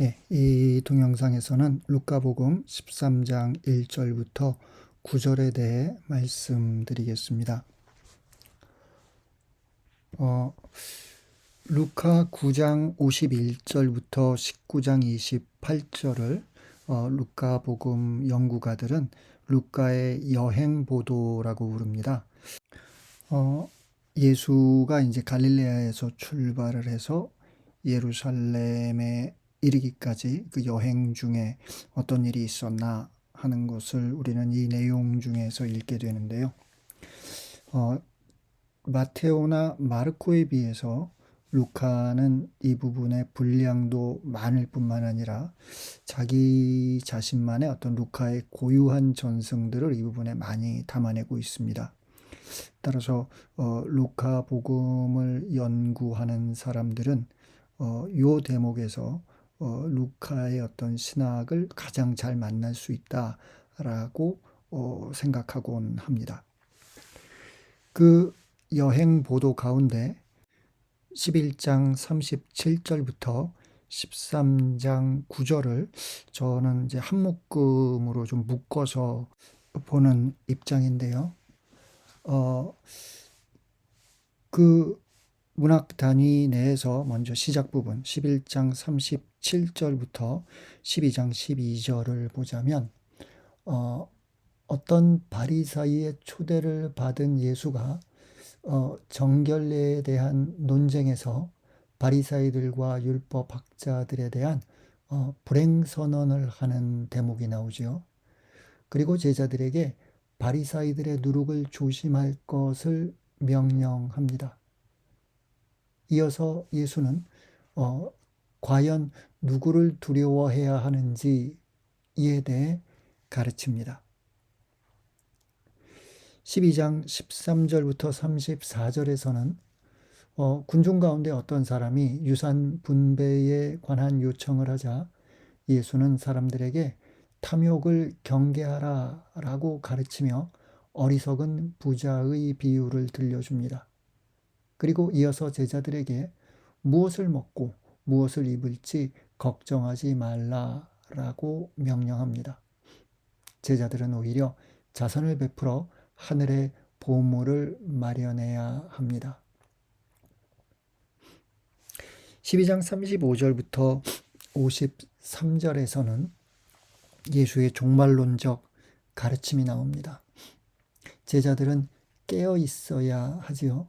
예, 이 동영상에서는 루카복음 13장 1절부터 9절에 대해 말씀드리겠습니다. 어, 루카 9장 51절부터 19장 28절을 어, 루카 복음 연구가들은 루카의 여행 보도라고 부릅니다. 어, 예수가 이제 갈릴레아에서 출발을 해서 예루살렘에 이르기까지 그 여행 중에 어떤 일이 있었나 하는 것을 우리는 이 내용 중에서 읽게 되는데요. 어, 마테오나 마르코에 비해서 루카는 이 부분의 분량도 많을 뿐만 아니라 자기 자신만의 어떤 루카의 고유한 전승들을 이 부분에 많이 담아내고 있습니다. 따라서 어, 루카 복음을 연구하는 사람들은 어, 요 대목에서 어, 루카의 어떤 신학을 가장 잘 만날 수 있다라고 어, 생각하곤 합니다. 그 여행 보도 가운데 11장 37절부터 13장 9절을 저는 이제 한 묶음으로 좀 묶어서 보는 입장인데요. 어, 그 문학 단위 내에서 먼저 시작 부분 11장 37절부터 12장 12절을 보자면 어, 어떤 바리사이의 초대를 받은 예수가 어, 정결례에 대한 논쟁에서 바리사이들과 율법 학자들에 대한 어, 불행 선언을 하는 대목이 나오죠. 그리고 제자들에게 바리사이들의 누룩을 조심할 것을 명령합니다. 이어서 예수는 어, 과연 누구를 두려워해야 하는지에 대해 가르칩니다. 12장 13절부터 34절에서는 어, 군중 가운데 어떤 사람이 유산 분배에 관한 요청을 하자 예수는 사람들에게 탐욕을 경계하라 라고 가르치며 어리석은 부자의 비유를 들려줍니다. 그리고 이어서 제자들에게 무엇을 먹고 무엇을 입을지 걱정하지 말라라고 명령합니다. 제자들은 오히려 자선을 베풀어 하늘의 보물을 마련해야 합니다. 12장 35절부터 53절에서는 예수의 종말론적 가르침이 나옵니다. 제자들은 깨어 있어야 하지요.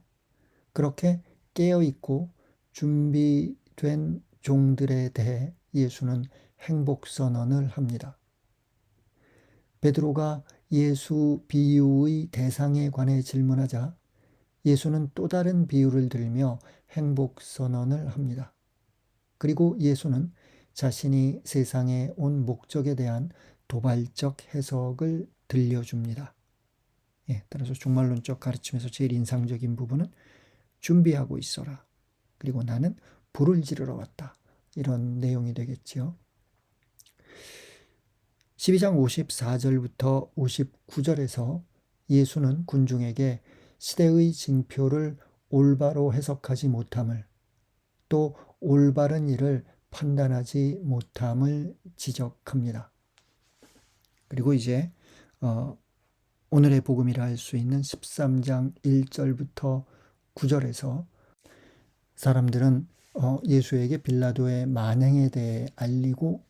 그렇게 깨어 있고 준비된 종들에 대해 예수는 행복 선언을 합니다. 베드로가 예수 비유의 대상에 관해 질문하자 예수는 또 다른 비유를 들며 행복 선언을 합니다. 그리고 예수는 자신이 세상에 온 목적에 대한 도발적 해석을 들려줍니다. 예, 따라서 종말론적 가르침에서 제일 인상적인 부분은 준비하고 있어라. 그리고 나는 불을 지르러 왔다. 이런 내용이 되겠지요. 12장 54절부터 59절에서 예수는 군중에게 시대의 징표를 올바로 해석하지 못함을 또 올바른 일을 판단하지 못함을 지적합니다. 그리고 이제 어, 오늘의 복음이라 할 수 있는 13장 1절부터 9절에서 사람들은 어, 예수에게 빌라도의 만행에 대해 알리고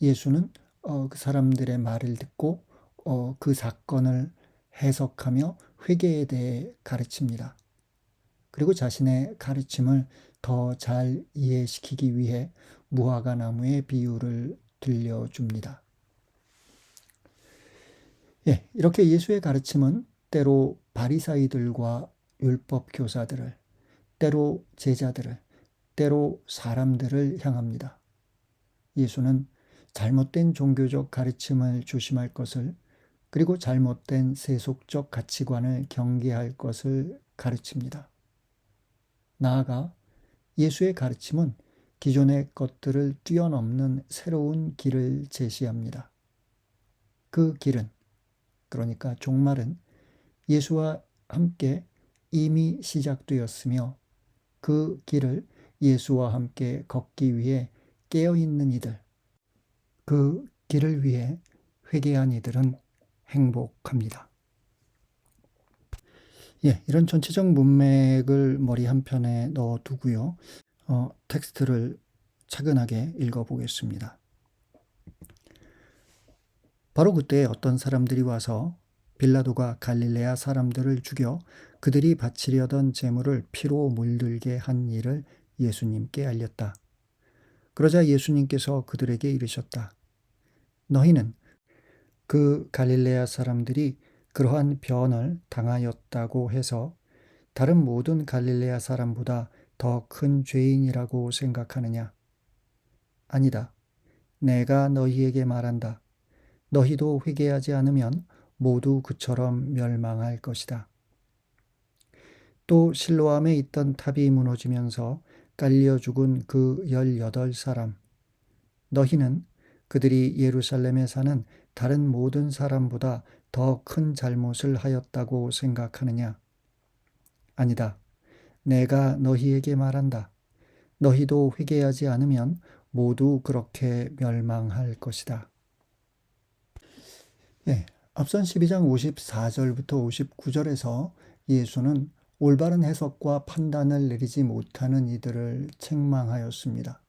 예수는 어, 그 사람들의 말을 듣고 어, 그 사건을 해석하며 회개에 대해 가르칩니다. 그리고 자신의 가르침을 더 잘 이해시키기 위해 무화과 나무의 비유를 들려줍니다. 예, 이렇게 예수의 가르침은 때로 바리사이들과 율법 교사들을, 때로 제자들을, 때로 사람들을 향합니다. 예수는 잘못된 종교적 가르침을 조심할 것을 그리고 잘못된 세속적 가치관을 경계할 것을 가르칩니다. 나아가 예수의 가르침은 기존의 것들을 뛰어넘는 새로운 길을 제시합니다. 그 길은, 그러니까 종말은 예수와 함께 이미 시작되었으며 그 길을 예수와 함께 걷기 위해 깨어 있는 이들, 그 길을 위해 회개한 이들은 행복합니다. 예, 이런 전체적 문맥을 머리 한편에 넣어 두고요. 어, 텍스트를 차근하게 읽어 보겠습니다. 바로 그때 어떤 사람들이 와서 빌라도가 갈릴레아 사람들을 죽여 그들이 바치려던 재물을 피로 물들게 한 일을 예수님께 알렸다. 그러자 예수님께서 그들에게 이르셨다. 너희는 그 갈릴레아 사람들이 그러한 변을 당하였다고 해서 다른 모든 갈릴레아 사람보다 더 큰 죄인이라고 생각하느냐? 아니다. 내가 너희에게 말한다. 너희도 회개하지 않으면 모두 그처럼 멸망할 것이다. 또 실로암에 있던 탑이 무너지면서 깔려 죽은 그 열여덟 사람. 너희는 그들이 예루살렘에 사는 다른 모든 사람보다 더 큰 잘못을 하였다고 생각하느냐? 아니다. 내가 너희에게 말한다. 너희도 회개하지 않으면 모두 그렇게 멸망할 것이다. 예, 앞선 12장 54절부터 59절에서 예수는 올바른 해석과 판단을 내리지 못하는 이들을 책망하였습니다.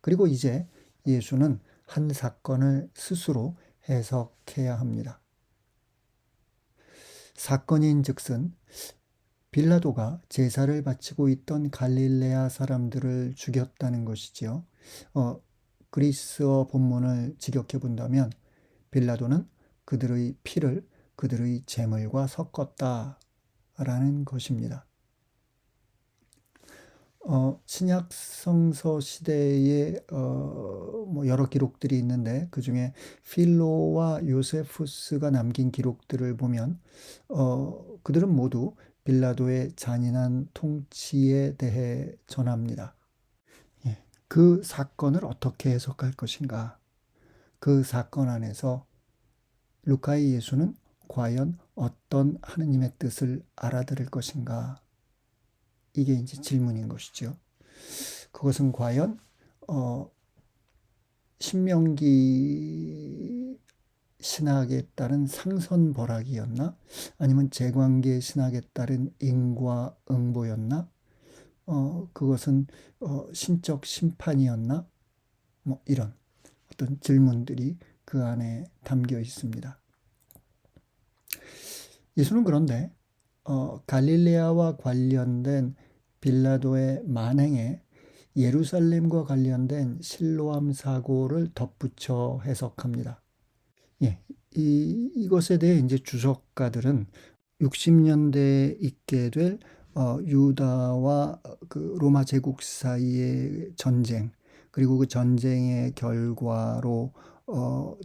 그리고 이제 예수는 한 사건을 스스로 해석해야 합니다. 사건인 즉슨 빌라도가 제사를 바치고 있던 갈릴레아 사람들을 죽였다는 것이지요. 어, 그리스어 본문을 직역해 본다면 빌라도는 그들의 피를 그들의 재물과 섞었다 라는 것입니다. 어, 신약 성서 시대에 어, 뭐 여러 기록들이 있는데 그 중에 필로와 요세푸스가 남긴 기록들을 보면 어, 그들은 모두 빌라도의 잔인한 통치에 대해 전합니다. 예, 그 사건을 어떻게 해석할 것인가? 그 사건 안에서 루카의 예수는 과연 어떤 하느님의 뜻을 알아들을 것인가? 이게 이제 질문인 것이죠. 그것은 과연 어, 신명기 신학에 따른 상선벌학이었나? 아니면 제관계 신학에 따른 인과응보였나? 어, 그것은 어, 신적 심판이었나? 뭐 이런 어떤 질문들이 그 안에 담겨 있습니다. 예수는 그런데 어, 갈릴레아와 관련된 빌라도의 만행에 예루살렘과 관련된 실로암 사고를 덧붙여 해석합니다. 예, 이, 이것에 대해 이제 주석가들은 60년대에 있게 될 어, 유다와 그 로마 제국 사이의 전쟁, 그리고 그 전쟁의 결과로 어,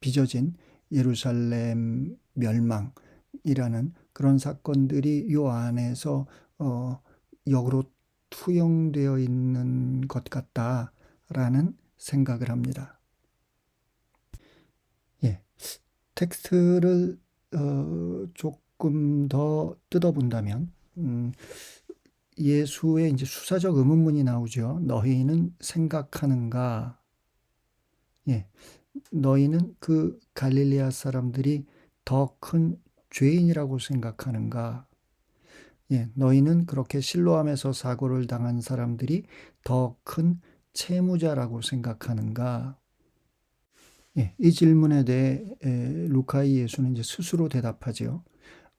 빚어진 예루살렘 멸망이라는 그런 사건들이 요 안에서 어, 역으로 투영되어 있는 것 같다라는 생각을 합니다. 예, 텍스트를 어, 조금 더 뜯어본다면 음, 예수의 이제 수사적 의문문이 나오죠. 너희는 생각하는가? 예, 너희는 그 갈릴리아 사람들이 더 큰 죄인이라고 생각하는가? 예, 너희는 그렇게 실로함에서 사고를 당한 사람들이 더 큰 채무자라고 생각하는가? 예, 이 질문에 대해 에, 루카이 예수는 이제 스스로 대답하지요.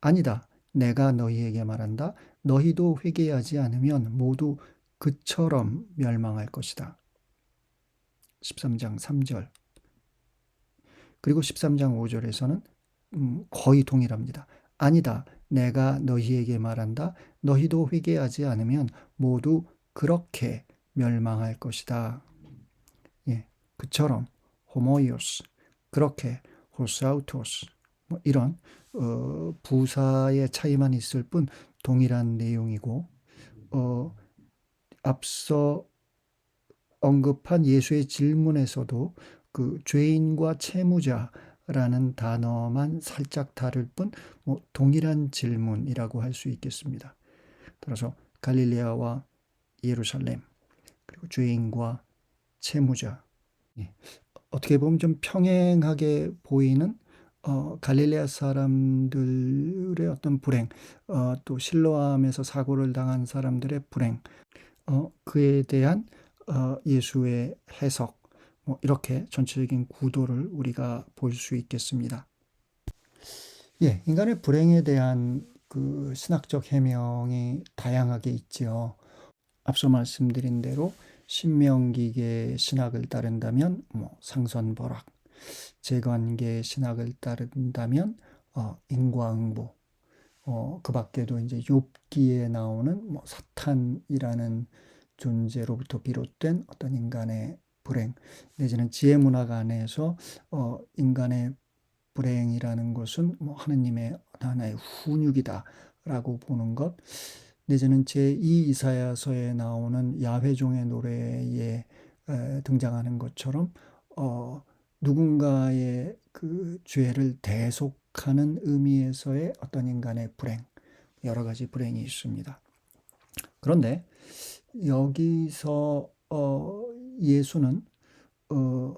아니다. 내가 너희에게 말한다. 너희도 회개하지 않으면 모두 그처럼 멸망할 것이다. 13장 3절. 그리고 13장 5절에서는 음, 거의 동일합니다. 아니다. 내가 너희에게 말한다. 너희도 회개하지 않으면 모두 그렇게 멸망할 것이다. 예, 그처럼 호모이오스 그렇게 호사우토스 뭐 이런 어, 부사의 차이만 있을 뿐 동일한 내용이고 어, 앞서 언급한 예수의 질문에서도 그 죄인과 채무자라는 단어만 살짝 다를 뿐 뭐 동일한 질문이라고 할 수 있겠습니다. 따라서 갈릴레아와 예루살렘 그리고 죄인과 채무자. 예. 어떻게 보면 좀 평행하게 보이는 어, 갈릴레아 사람들의 어떤 불행, 어, 또 실로암에서 사고를 당한 사람들의 불행, 어, 그에 대한 어, 예수의 해석, 뭐 이렇게 전체적인 구도를 우리가 볼 수 있겠습니다. 예, 인간의 불행에 대한 그 신학적 해명이 다양하게 있지요. 앞서 말씀드린 대로 신명기계 신학을 따른다면 뭐 상선벌악, 재관계 신학을 따른다면 어, 인과응보, 어, 그 밖에도 이제 욥기에 나오는 뭐 사탄이라는 존재로부터 비롯된 어떤 인간의 불행, 내지는 지혜 문학 안에서 어, 인간의 불행이라는 것은 뭐 하느님의 하나의 훈육이다라고 보는 것, 내지는 제2 이사야서에 나오는 야훼종의 노래에 에, 등장하는 것처럼 어, 누군가의 그 죄를 대속하는 의미에서의 어떤 인간의 불행, 여러 가지 불행이 있습니다. 그런데 여기서 어, 예수는 어,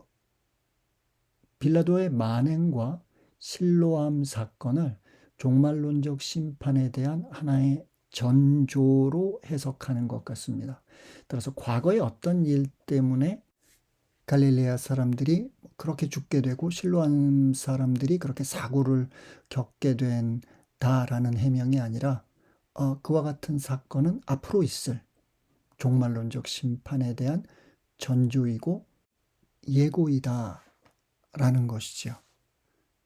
빌라도의 만행과 실로암 사건을 종말론적 심판에 대한 하나의 전조로 해석하는 것 같습니다. 따라서 과거의 어떤 일 때문에 갈릴레아 사람들이 그렇게 죽게 되고 실로암 사람들이 그렇게 사고를 겪게 된다라는 해명이 아니라 어, 그와 같은 사건은 앞으로 있을 종말론적 심판에 대한 전조이고 예고이다 라는 것이죠.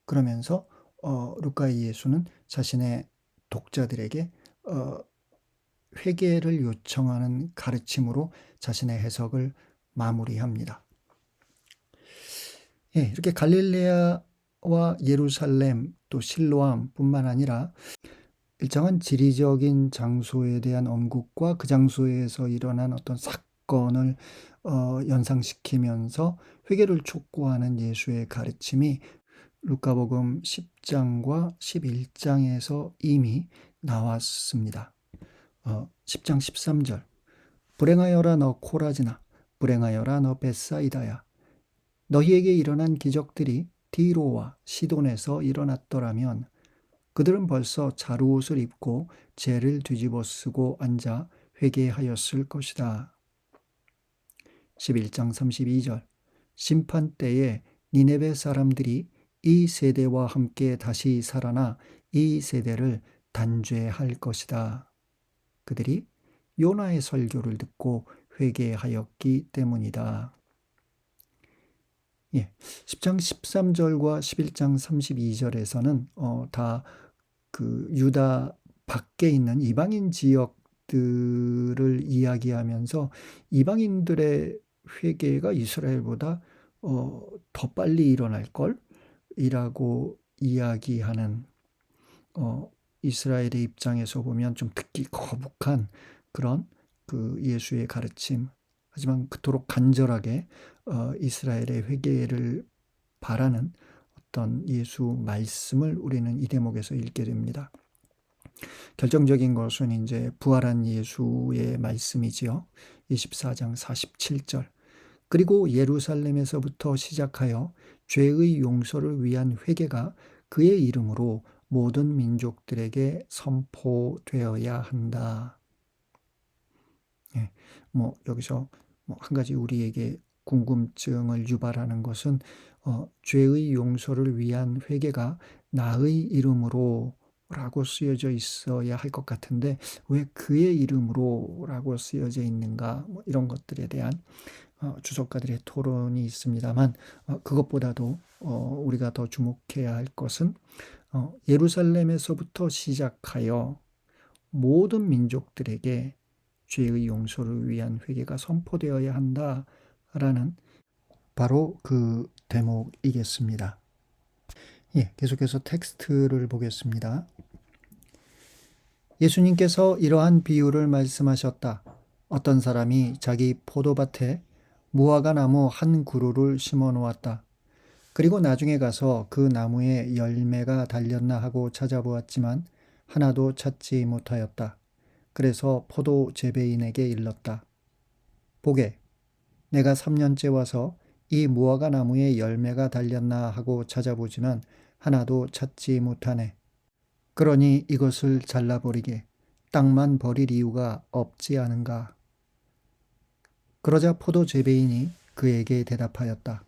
그러면서 어, 루카의 예수는 자신의 독자들에게 어, 회개를 요청하는 가르침으로 자신의 해석을 마무리합니다. 예, 이렇게 갈릴레아와 예루살렘 또 실로암뿐만 아니라 일정한 지리적인 장소에 대한 언급과 그 장소에서 일어난 어떤 사건을 어, 연상시키면서 회개를 촉구하는 예수의 가르침이 루카복음 10장과 11장에서 이미 나왔습니다. 어, 10장 13절 불행하여라 너 코라지나 불행하여라 너 베사이다야 너희에게 일어난 기적들이 디로와 시돈에서 일어났더라면 그들은 벌써 자루옷을 입고 죄를 뒤집어 쓰고 앉아 회개하였을 것이다. 11장 32절 심판 때에 니네베 사람들이 이 세대와 함께 다시 살아나 이 세대를 단죄할 것이다. 그들이 요나의 설교를 듣고 회개하였기 때문이다. 예, 10장 13절과 11장 32절에서는 어, 다 그 유다 밖에 있는 이방인 지역들을 이야기하면서 이방인들의 회개가 이스라엘보다 어, 더 빨리 일어날 걸 이라고 이야기하는 어, 이스라엘의 입장에서 보면 좀 듣기 거북한 그런 그 예수의 가르침 하지만 그토록 간절하게 어, 이스라엘의 회개를 바라는 어떤 예수 말씀을 우리는 이 대목에서 읽게 됩니다. 결정적인 것은 이제 부활한 예수의 말씀이지요. 24장 47절. 그리고 예루살렘에서부터 시작하여 죄의 용서를 위한 회개가 그의 이름으로 모든 민족들에게 선포되어야 한다. 예, 뭐 여기서 뭐 한 가지 우리에게 궁금증을 유발하는 것은 어, 죄의 용서를 위한 회개가 나의 이름으로 라고 쓰여져 있어야 할 것 같은데 왜 그의 이름으로 라고 쓰여져 있는가 뭐 이런 것들에 대한 어, 주석가들의 토론이 있습니다만 어, 그것보다도 어, 우리가 더 주목해야 할 것은 예루살렘에서부터 시작하여 모든 민족들에게 죄의 용서를 위한 회개가 선포되어야 한다라는 바로 그 대목이겠습니다. 예, 계속해서 텍스트를 보겠습니다. 예수님께서 이러한 비유를 말씀하셨다. 어떤 사람이 자기 포도밭에 무화과 나무 한 그루를 심어 놓았다. 그리고 나중에 가서 그 나무에 열매가 달렸나 하고 찾아보았지만 하나도 찾지 못하였다. 그래서 포도 재배인에게 일렀다. 보게, 내가 3년째 와서 이 무화과 나무에 열매가 달렸나 하고 찾아보지만 하나도 찾지 못하네. 그러니 이것을 잘라버리게 땅만 버릴 이유가 없지 않은가. 그러자 포도 재배인이 그에게 대답하였다.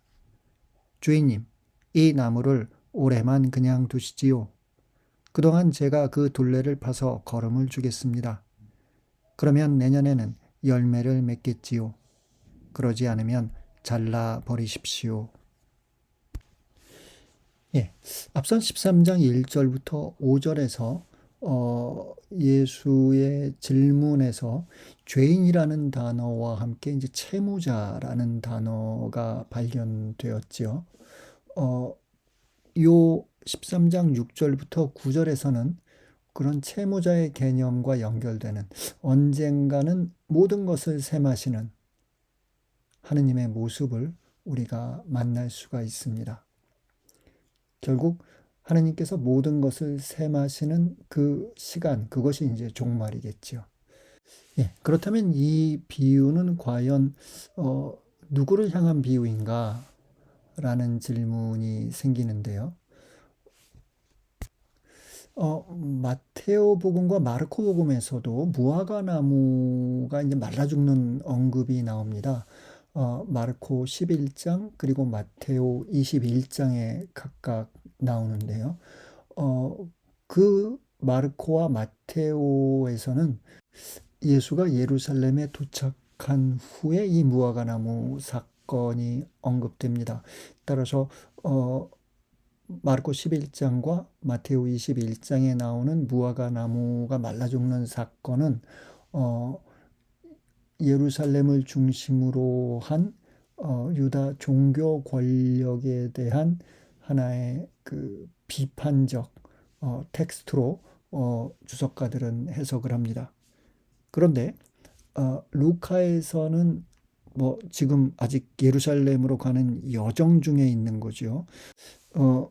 주인님, 이 나무를 올해만 그냥 두시지요. 그동안 제가 그 둘레를 파서 걸음을 주겠습니다. 그러면 내년에는 열매를 맺겠지요. 그러지 않으면 잘라 버리십시오. 예, 앞선 13장 1절부터 5절에서 어, 예수의 질문에서 죄인이라는 단어와 함께 이제 채무자라는 단어가 발견되었지요. 어, 요 13장 6절부터 9절에서는 그런 채무자의 개념과 연결되는 언젠가는 모든 것을 셈하시는 하느님의 모습을 우리가 만날 수가 있습니다. 결국 하나님께서 모든 것을 셈하시는 그 시간, 그것이 이제 종말이겠지요. 예, 그렇다면 이 비유는 과연 어, 누구를 향한 비유인가? 라는 질문이 생기는데요. 어, 마테오 복음과 마르코 복음에서도 무화과 나무가 이제 말라 죽는 언급이 나옵니다. 어, 마르코 11장 그리고 마테오 21장에 각각 나오는데요. 어, 그 마르코와 마테오에서는 예수가 예루살렘에 도착한 후에 이 무화과 나무 사건이 언급됩니다. 따라서 어, 마르코 11장과 마테오 21장에 나오는 무화과 나무가 말라 죽는 사건은 어, 예루살렘을 중심으로 한 어, 유다 종교 권력에 대한 하나의 그 비판적 어, 텍스트로 어, 주석가들은 해석을 합니다. 그런데 어, 루카에서는 뭐 지금 아직 예루살렘으로 가는 여정 중에 있는 거죠. 어,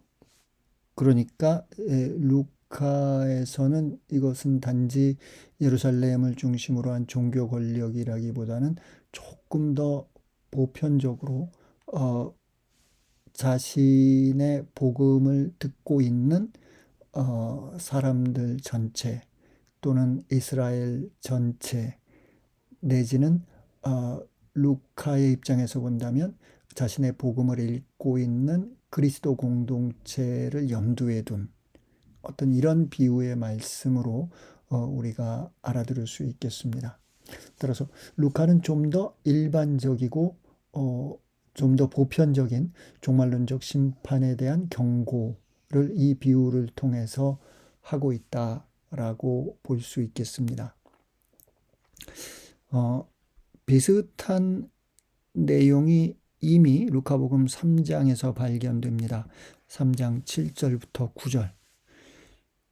그러니까 에, 루 카에서는 이것은 단지 예루살렘을 중심으로 한 종교 권력이라기보다는 조금 더 보편적으로 어, 자신의 복음을 듣고 있는 어, 사람들 전체 또는 이스라엘 전체 내지는 어, 루카의 입장에서 본다면 자신의 복음을 읽고 있는 그리스도 공동체를 염두에 둔 어떤 이런 비유의 말씀으로 어, 우리가 알아들을 수 있겠습니다. 따라서 루카는 좀 더 일반적이고 어, 좀 더 보편적인 종말론적 심판에 대한 경고를 이 비유를 통해서 하고 있다라고 볼 수 있겠습니다. 어, 비슷한 내용이 이미 루카복음 3장에서 발견됩니다. 3장 7절부터 9절.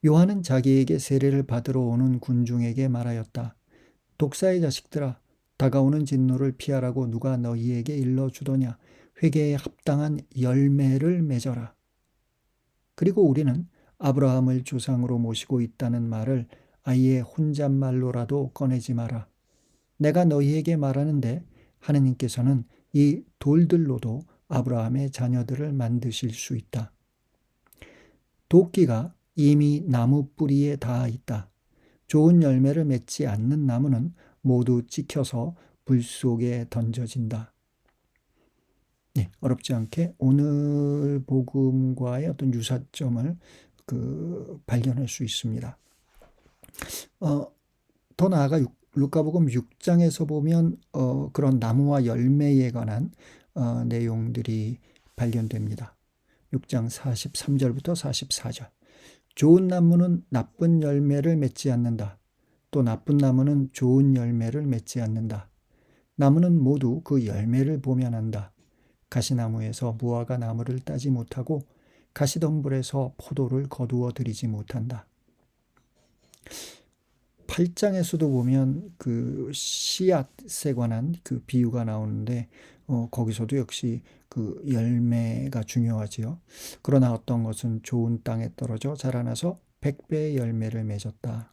요한은 자기에게 세례를 받으러 오는 군중에게 말하였다. 독사의 자식들아, 다가오는 진노를 피하라고 누가 너희에게 일러주더냐. 회개에 합당한 열매를 맺어라. 그리고 우리는 아브라함을 조상으로 모시고 있다는 말을 아예 혼잣말로라도 꺼내지 마라. 내가 너희에게 말하는데 하느님께서는 이 돌들로도 아브라함의 자녀들을 만드실 수 있다. 도끼가 이미 나무 뿌리에 닿아 있다. 좋은 열매를 맺지 않는 나무는 모두 찍혀서 불 속에 던져진다. 네, 어렵지 않게 오늘 복음과의 어떤 유사점을 그 발견할 수 있습니다. 어, 더 나아가 루카복음 6장에서 보면 어, 그런 나무와 열매에 관한 어, 내용들이 발견됩니다. 6장 43절부터 44절. 좋은 나무는 나쁜 열매를 맺지 않는다. 또 나쁜 나무는 좋은 열매를 맺지 않는다. 나무는 모두 그 열매를 보면 한다. 가시나무에서 무화과 나무를 따지 못하고 가시덤불에서 포도를 거두어 들이지 못한다. 8장에서도 보면 그 씨앗에 관한 그 비유가 나오는데 어, 거기서도 역시 그 열매가 중요하지요. 그러나 어떤 것은 좋은 땅에 떨어져 자라나서 백배의 열매를 맺었다.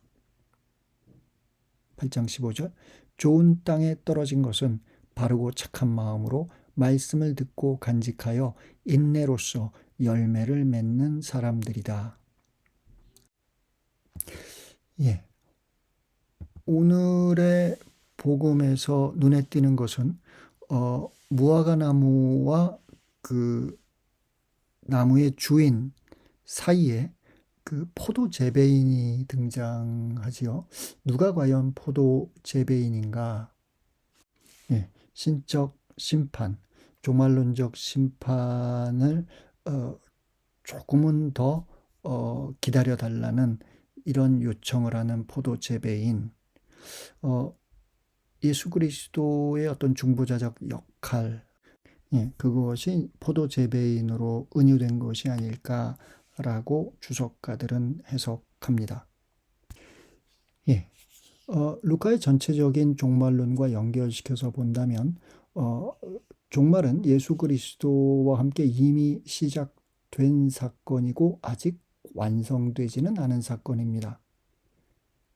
8장 15절 좋은 땅에 떨어진 것은 바르고 착한 마음으로 말씀을 듣고 간직하여 인내로서 열매를 맺는 사람들이다. 예. 오늘의 복음에서 눈에 띄는 것은 어, 무화과 나무와 그 나무의 주인 사이에 그 포도 재배인이 등장하지요. 누가 과연 포도 재배인인가? 예, 신적 심판, 종말론적 심판을 어, 조금은 더 어, 기다려 달라는 이런 요청을 하는 포도 재배인. 어, 예수 그리스도의 어떤 중보자적 역할, 예, 그것이 포도 재배인으로 은유된 것이 아닐까라고 주석가들은 해석합니다. 예, 어, 루카의 전체적인 종말론과 연결시켜서 본다면 어, 종말은 예수 그리스도와 함께 이미 시작된 사건이고 아직 완성되지는 않은 사건입니다.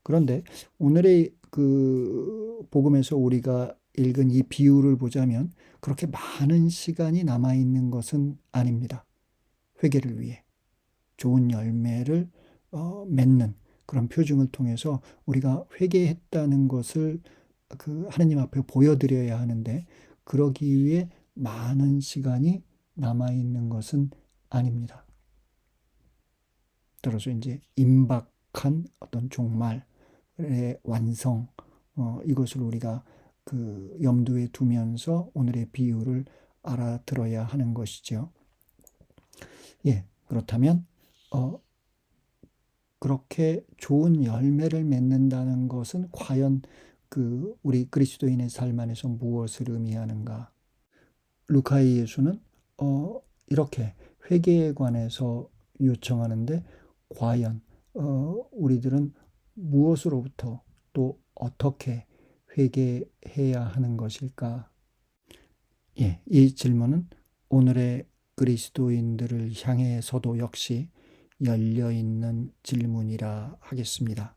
그런데 오늘의 그 복음에서 우리가 읽은 이 비유를 보자면 그렇게 많은 시간이 남아 있는 것은 아닙니다. 회개를 위해 좋은 열매를 어, 맺는 그런 표징을 통해서 우리가 회개했다는 것을 그 하나님 앞에 보여드려야 하는데 그러기 위해 많은 시간이 남아 있는 것은 아닙니다. 따라서 이제 임박한 어떤 종말의 완성 어, 이것을 우리가 그 염두에 두면서 오늘의 비유를 알아들어야 하는 것이죠. 예, 그렇다면 어, 그렇게 좋은 열매를 맺는다는 것은 과연 그 우리 그리스도인의 삶 안에서 무엇을 의미하는가? 루카의 예수는 어, 이렇게 회개에 관해서 요청하는데 과연 어, 우리들은 무엇으로부터 또 어떻게 회개해야 하는 것일까? 예, 이 질문은 오늘의 그리스도인들을 향해서도 역시 열려 있는 질문이라 하겠습니다.